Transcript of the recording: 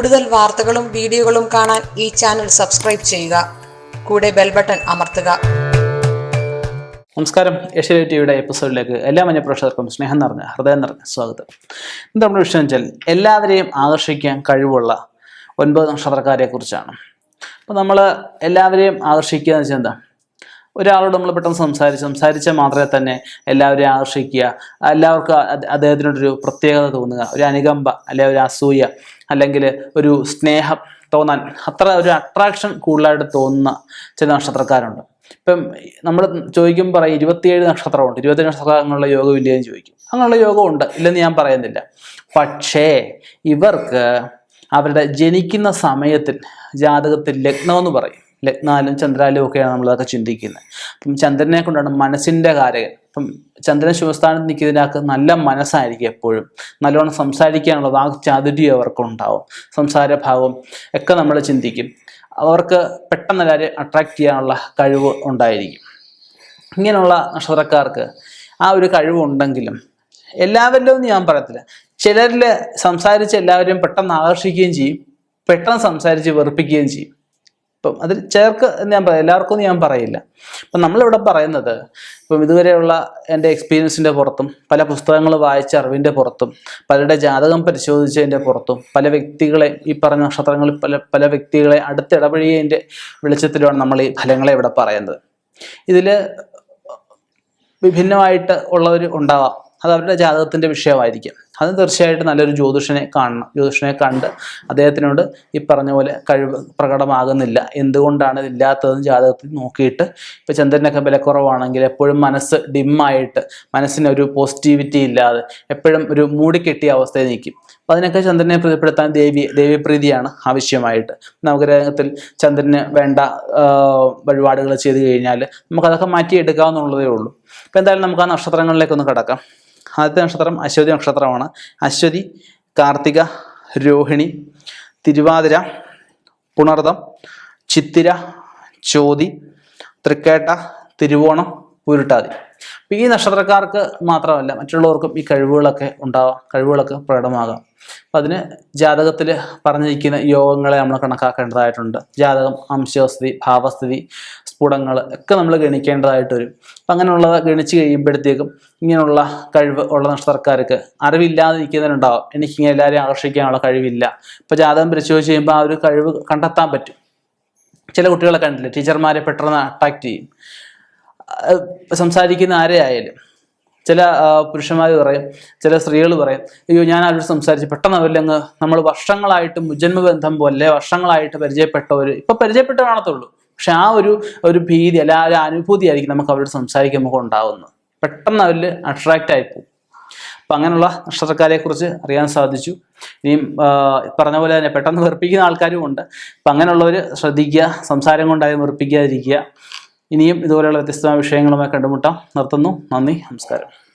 കൂടുതൽ വാർത്തകളും വീഡിയോകളും കാണാൻ ഈ ചാനൽ സബ്സ്ക്രൈബ് ചെയ്യുക. കൂടെ ബെൽ ബട്ടൺ അമർത്തുക. നമസ്കാരം. ഏഷ്യ ടിവിയുടെ എപ്പിസോഡിലേക്ക് എല്ലാ മഞ്ഞ പ്രേക്ഷകർക്കും സ്നേഹം നിറഞ്ഞ ഹൃദയം നിറഞ്ഞ സ്വാഗതം. ഇന്ന് നമ്മുടെ വിഷയം വെച്ചാൽ എല്ലാവരെയും ആകർഷിക്കാൻ കഴിവുള്ള ഒൻപത് നക്ഷത്രക്കാരെ കുറിച്ചാണ് അപ്പോൾ നമ്മൾ എല്ലാവരെയും ആകർഷിക്കുക എന്ന് വെച്ചാൽ എന്താ? ഒരാളോട് നമ്മൾ പെട്ടെന്ന് സംസാരിച്ച് സംസാരിച്ചാൽ മാത്രമേ തന്നെ എല്ലാവരെയും ആകർഷിക്കുക എല്ലാവർക്കും അദ്ദേഹത്തിനോടൊരു പ്രത്യേകത തോന്നുക ഒരു അനുകമ്പ അല്ലെങ്കിൽ ഒരു അസൂയ അല്ലെങ്കിൽ ഒരു സ്നേഹം തോന്നാൻ അത്ര ഒരു അട്രാക്ഷൻ കൂടുതലായിട്ട് തോന്നുന്ന ചില നക്ഷത്രക്കാരുണ്ട്. ഇപ്പം നമ്മൾ ചോദിക്കുമ്പോൾ പറയും ഇരുപത്തിയേഴ് നക്ഷത്രമുണ്ട്. ഇരുപത്തേഴ് നക്ഷത്രങ്ങളുള്ള യോഗം എന്ന് ചോദിക്കും. അങ്ങനെയുള്ള യോഗം ഉണ്ട്. ഇല്ലെന്ന് ഞാൻ പറയുന്നില്ല. പക്ഷേ ഇവർക്ക് അവരുടെ ജനിക്കുന്ന സമയത്തിൽ ജാതകത്തിൽ ലഗ്നം എന്ന് പറയും. ലഗ്നാലും ചന്ദ്രാലും ഒക്കെയാണ് നമ്മളതൊക്കെ ചിന്തിക്കുന്നത്. അപ്പം ചന്ദ്രനെ കൊണ്ടാണ് മനസ്സിന്റെ കാരകൻ അപ്പം ചന്ദ്രൻ ശിവസ്ഥാനത്ത് നിൽക്കുന്നതിനകത്ത് നല്ല മനസ്സായിരിക്കും എപ്പോഴും. നല്ലോണം സംസാരിക്കാനുള്ള വാക്ചാതുര്യം അവർക്കുണ്ടാവും. സംസാരഭാവം ഒക്കെ നമ്മൾ ചിന്തിക്കും. അവർക്ക് പെട്ടെന്ന് എല്ലാവരെയും അട്രാക്റ്റ് ചെയ്യാനുള്ള കഴിവ് ഉണ്ടായിരിക്കും. ഇങ്ങനെയുള്ള നക്ഷത്രക്കാർക്ക് ആ ഒരു കഴിവുണ്ടെങ്കിലും എല്ലാവരിലും ഒന്നും ഞാൻ പറയത്തില്ല. ചിലരിൽ സംസാരിച്ച് എല്ലാവരെയും പെട്ടെന്ന് ആകർഷിക്കുകയും ചെയ്യും. പെട്ടെന്ന് സംസാരിച്ച് വെറുപ്പിക്കുകയും ചെയ്യും. ഇപ്പം അതിൽ ചേർക്ക് എന്ന് ഞാൻ പറയാം എല്ലാവർക്കും ഞാൻ പറയില്ല. അപ്പം നമ്മളിവിടെ പറയുന്നത് ഇപ്പം ഇതുവരെയുള്ള എന്റെ എക്സ്പീരിയൻസിന്റെ പുറത്തും പല പുസ്തകങ്ങൾ വായിച്ച അറിവിന്റെ പുറത്തും പലരുടെ ജാതകം പരിശോധിച്ചതിന്റെ പുറത്തും പല വ്യക്തികളെ ഈ പറഞ്ഞ നക്ഷത്രങ്ങളിൽ പല പല വ്യക്തികളെ അടുത്തിടപഴകിയതിന്റെ വെളിച്ചത്തിലുമാണ് നമ്മൾ ഈ ഫലങ്ങളെ ഇവിടെ പറയുന്നത്. ഇതിൽ വിഭിന്നമായിട്ട് ഉള്ളവർ ഉണ്ടാവാം അത് അവരുടെ ജാതകത്തിന്റെ വിഷയമായിരിക്കും. അത് തീർച്ചയായിട്ടും നല്ലൊരു ജ്യോതിഷനെ കാണണം. ജ്യോതിഷനെ കണ്ട് അദ്ദേഹത്തിനോട് ഈ പറഞ്ഞ പോലെ കഴിവ് പ്രകടമാകുന്നില്ല. എന്തുകൊണ്ടാണ് ഇതില്ലാത്തതെന്ന് ജാതകത്തിൽ നോക്കിയിട്ട് ഇപ്പോൾ ചന്ദ്രനൊക്കെ വിലക്കുറവാണെങ്കിൽ എപ്പോഴും മനസ്സ് ഡിമ്മായിട്ട് മനസ്സിനൊരു പോസിറ്റിവിറ്റി ഇല്ലാതെ എപ്പോഴും ഒരു മൂടിക്കെട്ടിയ അവസ്ഥയിൽ നിൽക്കും. അപ്പോൾ അതിനൊക്കെ ചന്ദ്രനെ പ്രീതിപ്പെടുത്താൻ ദേവി ദേവിപ്രീതിയാണ് ആവശ്യമായിട്ട്. നവഗ്രഹത്തിൽ ചന്ദ്രന് വേണ്ട വഴിപാടുകൾ ചെയ്ത് കഴിഞ്ഞാൽ നമുക്കതൊക്കെ മാറ്റിയെടുക്കാവുന്നുള്ളതേ ഉള്ളൂ. അപ്പോൾ എന്തായാലും നമുക്ക് ആ നക്ഷത്രങ്ങളിലേക്കൊന്ന് കിടക്കാം. ആദ്യത്തെ നക്ഷത്രം അശ്വതി നക്ഷത്രമാണ്. അശ്വതി കാർത്തിക രോഹിണി തിരുവാതിര പുണർദം ചിത്തിര ചോതി തൃക്കേട്ട തിരുവോണം ഉരുട്ടാതി. അപ്പം ഈ നക്ഷത്രക്കാർക്ക് മാത്രമല്ല മറ്റുള്ളവർക്കും ഈ കഴിവുകളൊക്കെ ഉണ്ടാവാം കഴിവുകളൊക്കെ പ്രകടമാകാം. അപ്പം അതിന് ജാതകത്തിൽ പറഞ്ഞിരിക്കുന്ന യോഗങ്ങളെ നമ്മൾ കണക്കാക്കേണ്ടതായിട്ടുണ്ട്. ജാതകം അംശവസ്ഥിതി ഭാവസ്ഥിതി സ്ഫുടങ്ങൾ ഒക്കെ നമ്മൾ ഗണിക്കേണ്ടതായിട്ട് വരും അപ്പം അങ്ങനെയുള്ളത് ഗണിച്ച് കഴിയുമ്പോഴത്തേക്കും ഇങ്ങനെയുള്ള കഴിവ് ഉള്ള നക്ഷത്രക്കാർക്ക് അറിവില്ലാതെ നിൽക്കുന്നതിനുണ്ടാവും എനിക്കിങ്ങനെ എല്ലാവരെയും ആകർഷിക്കാനുള്ള കഴിവില്ല. ഇപ്പോൾ ജാതകം പരിശോധിച്ച് കഴിയുമ്പോൾ ആ ഒരു കഴിവ് കണ്ടെത്താൻ പറ്റും. ചില കുട്ടികളെ കണ്ടില്ലേ? ടീച്ചർമാരെ പെട്ടെന്ന് അട്രാക്ട് ചെയ്യും. സംസാരിക്കുന്ന ആരെ ആയാലും. ചില പുരുഷന്മാർ പറയും ചില സ്ത്രീകൾ പറയും അയ്യോ ഞാൻ അവരോട് സംസാരിച്ച് പെട്ടെന്ന് അവരിലങ്ങ് നമ്മൾ വർഷങ്ങളായിട്ട് മുജന്മ ബന്ധം പോലെ വർഷങ്ങളായിട്ട് പരിചയപ്പെട്ടവർ ഇപ്പം പരിചയപ്പെട്ട് കാണത്തുള്ളൂ പക്ഷെ ആ ഒരു ഒരു ഭീതി അല്ല ആ ഒരു അനുഭൂതി ആയിരിക്കും നമുക്ക് അവരോട് സംസാരിക്കുമ്പോൾ ഉണ്ടാവുന്നത്. പെട്ടെന്ന് അവരിൽ അട്രാക്റ്റ് പോകും. അപ്പം അങ്ങനെയുള്ള നക്ഷത്രക്കാരെക്കുറിച്ച് അറിയാൻ സാധിച്ചു. ഇനിയും പറഞ്ഞ പോലെ തന്നെ പെട്ടെന്ന് വെറുപ്പിക്കുന്ന ആൾക്കാരും ഉണ്ട്. അപ്പം അങ്ങനെയുള്ളവർ ശ്രദ്ധിക്കുക സംസാരം കൊണ്ടായി വെറുപ്പിക്കാതിരിക്കുക. ഇനിയും ഇതുപോലെയുള്ള വ്യത്യസ്തമായ വിഷയങ്ങളുമായി കണ്ടുമുട്ടാം. നിർത്തുന്നു. നന്ദി. നമസ്കാരം.